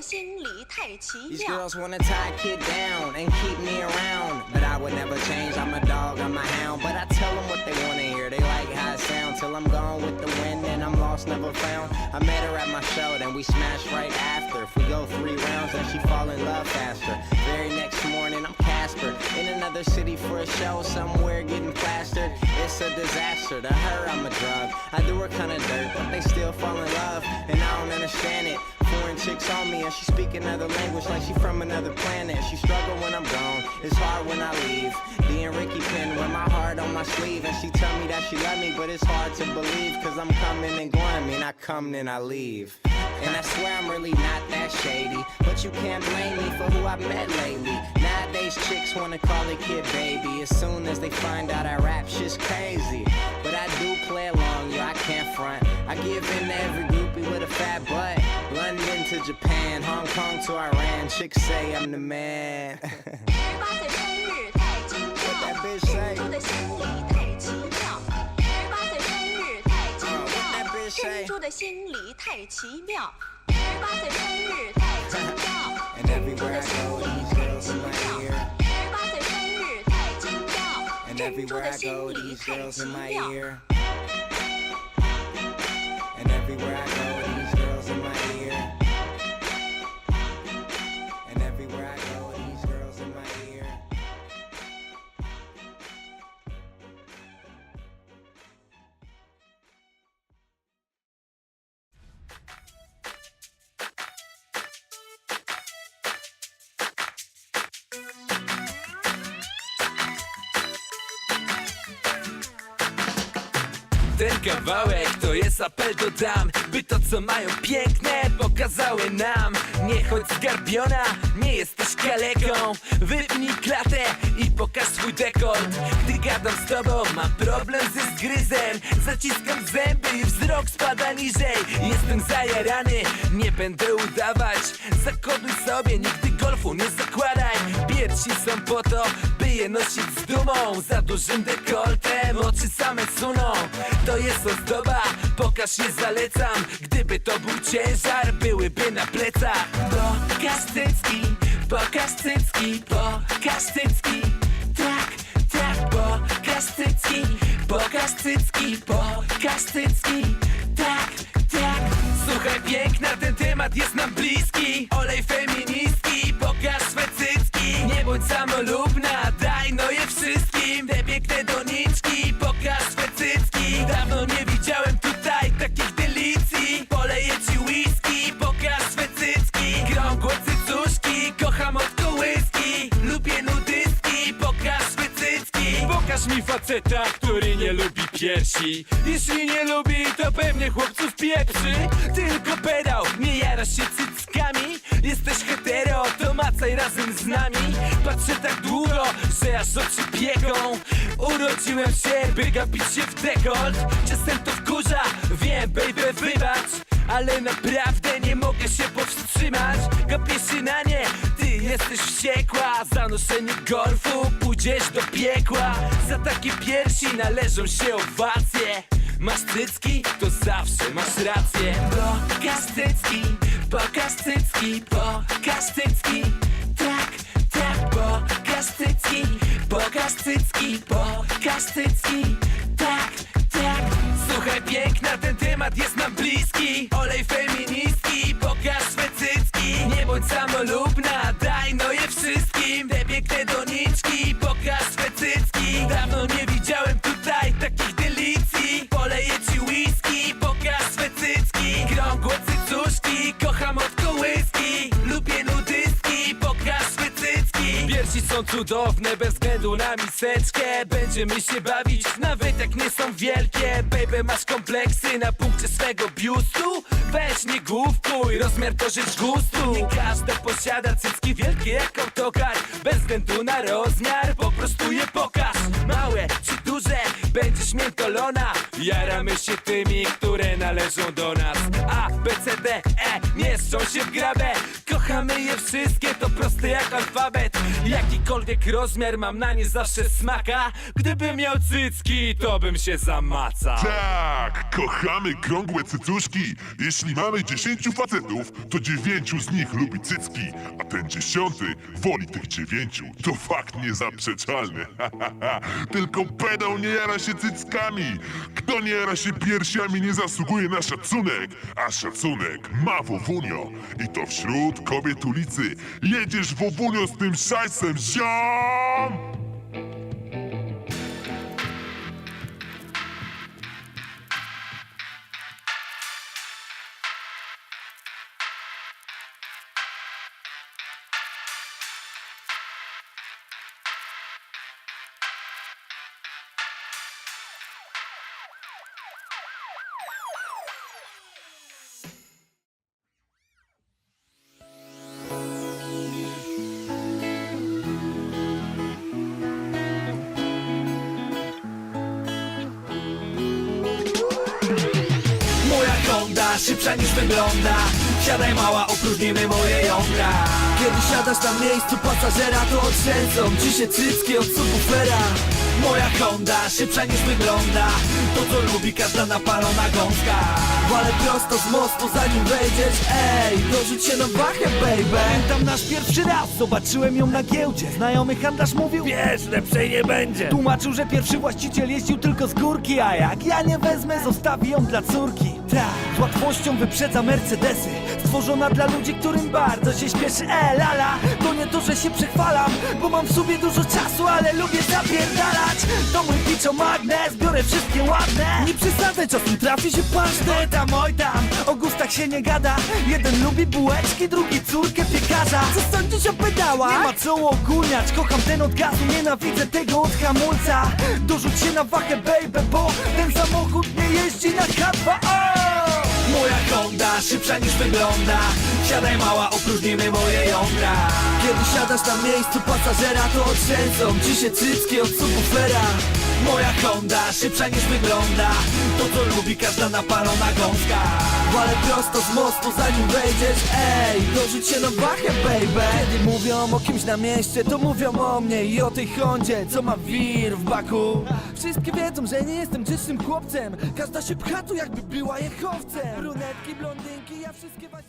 的心理太奇 These 妙。 girls wanna tie a kid down and keep me around. But I would never change, I'm a dog, I'm a hound. But I tell them what they wanna hear, they like how it sounds. Till I'm gone with the wind and I'm lost, never found. I met her at my show, then we smashed right after. If we go three rounds, then she fall in love faster. Very next morning, I'm Casper. In another city for a show, somewhere getting plastered. It's a disaster. To her, I'm a drug. I do her kinda dirt, but they still fall in love. And I don't understand it. Foreign chicks on me and she speak another language like she from another planet. She struggle when I'm gone. It's hard when I leave. Being Ricky Pin with my heart on my sleeve. And she tell me that she love me, but it's hard to believe. Cause I'm coming and going. Mean, I come and I leave. And I swear I'm really not that shady. But you can't blame me for who I met lately. Nowadays chicks wanna call a kid baby. As soon as they find out I rap, shit's crazy. But I do play along, yo, I can't front. I give in to every groupie with a fat butt. To Japan, Hong Kong to Iran. Chicks say I'm the man. 十八岁生日太惊 What that 妙，bitch 庆 say? 祝的心理太奇妙。八岁生日太惊 Uh, what that 妙，珍珠的心理太奇妙。八，的。生日太惊妙，And 庆祝 everywhere 的心 go, 理 these 太奇妙。Ten kawałek to jest apel do dam By to co mają piękne pokazały nam. Nie chodź zgarbiona, nie jesteś kaleką. Wypnij klatę i pokaż swój dekolt. Gdy gadam z tobą mam problem ze zgryzem. Zaciskam zęby i wzrok spada niżej. Jestem zajarany, nie będę udawać. Zakoduj sobie, nigdy golfu nie zakładaj. Piersi są po to, by je nosić z dumą Za dużym dekoltem oczy same suną. To jest ozdoba, pokaż je zalecam. Gdyby to był ciężar, byłyby na plecach. Pokaż cycki, pokaż cycki, pokaż cycki. Tak, tak, pokaż cycki, pokaż cycki, pokaż cycki. Tak, tak. Słuchaj piękna, ten temat jest nam bliski. Olej feministki, pokaż swe cycki. Nie bądź samolubna, faceta, który nie lubi piersi. Jeśli nie lubi, to pewnie chłopców pieprzy. Tylko pedał, nie jarasz się cyckami. Jesteś hetero, to macaj razem z nami. Patrzę tak długo, że aż oczy pieką Urodziłem się, by gapić się w dekolt. Czasem to wkurza, wiem baby wybacz. Ale naprawdę nie mogę się powstrzymać. Gapię się na nie, ty jesteś wściekła. Za noszenie golfu pójdziesz do piekła Za takie piersi należą się owacje. Masz cycki, to zawsze masz rację. Pokaż cycki, pokaż cycki, pokaż cycki. Tak, tak, pokaż cycki, pokaż cycki, pokaż cycki. Tak, tak. Słuchaj piękna, ten temat jest nam bliski cycki Krągłe cycuszki, kocham od Piersi są cudowne, bez względu na miseczkę. Będziemy się bawić, nawet jak nie są wielkie. Baby, masz kompleksy na punkcie swego biustu? Weź nie główkuj, rozmiar to rzecz gustu. Nie każda posiada cycki wielkie jak autokar. Bez względu na rozmiar, po prostu je pokaż. Małe czy duże, będziesz miętolona Jaramy się tymi, które należą do nas. A, B, C, D, E, mieszczą się w grabę. Kocham kochamy je wszystkie To proste jak alfabet Jakikolwiek rozmiar mam na nie zawsze smaka Gdybym miał cycki, to bym się zamacał Tak, kochamy krągłe cycuszki. Jeśli mamy dziesięciu facetów, to dziewięciu z nich lubi cycki, a ten dziesiąty woli tych dziewięciu. To fakt niezaprzeczalny. Tylko pedał nie jara się cyckami. Kto nie jara się piersiami, nie zasługuje na szacunek, a szacunek ma Wowunio. I to wśród kobiet ulicy. Jedziesz Wowunio z tym szajsem, ziom! Moja Szybsza niż wygląda. Siadaj mała, opróżnimy moje jądra. Kiedy siadasz na miejscu pasażera To otrzęsą ci się cycki od subwoofera. Moja Honda szybsza niż wygląda. To co lubi każda napalona gąska. Walę prosto z mostu zanim wejdziesz Ej, dorzuć się na wachę baby. Pamiętam nasz pierwszy raz, zobaczyłem ją na giełdzie. Znajomy handlarz mówił, Wiesz, lepszej nie będzie. tłumaczył, że pierwszy właściciel jeździł tylko z górki A jak ja nie wezmę, zostawi ją dla córki. Tak, z łatwością wyprzedza Mercedesy Stworzona dla ludzi, którym bardzo się śpieszy. E, lala, to nie to, że się przechwalam Bo mam w sobie dużo czasu, ale lubię zapierdalać. To mój piczo magnes, biorę wszystkie ładne. Nie przesadzaj, czasem trafi się pasztet. Tam, oj tam, o gustach się nie gada. Jeden lubi bułeczki, drugi córkę piekarza. Co sądzisz o pedałach? Nie ma co ogólniać, kocham ten od gazu Nienawidzę tego od hamulca. Dorzuć się na wachę, baby, bo ten samochód nie jeździ na K2O Moja Honda szybsza niż wygląda. Siadaj mała, opróżnimy moje jądra. Kiedy siadasz na miejscu pasażera To otrzęsą ci się cycki od subwoofera Moja Honda szybsza niż wygląda. To co lubi każda napalona gąska. Walę prosto z mostu zanim wejdziesz Ej, dorzuć się na wachę baby. Kiedy mówią o kimś na mieście, to mówią o mnie i o tej Hondzie, co ma wir w baku. Wszystkie wiedzą, że nie jestem grzecznym chłopcem. Każda się pcha tu jakby była jechowcem. Brunetki, blondynki, ja wszystkie was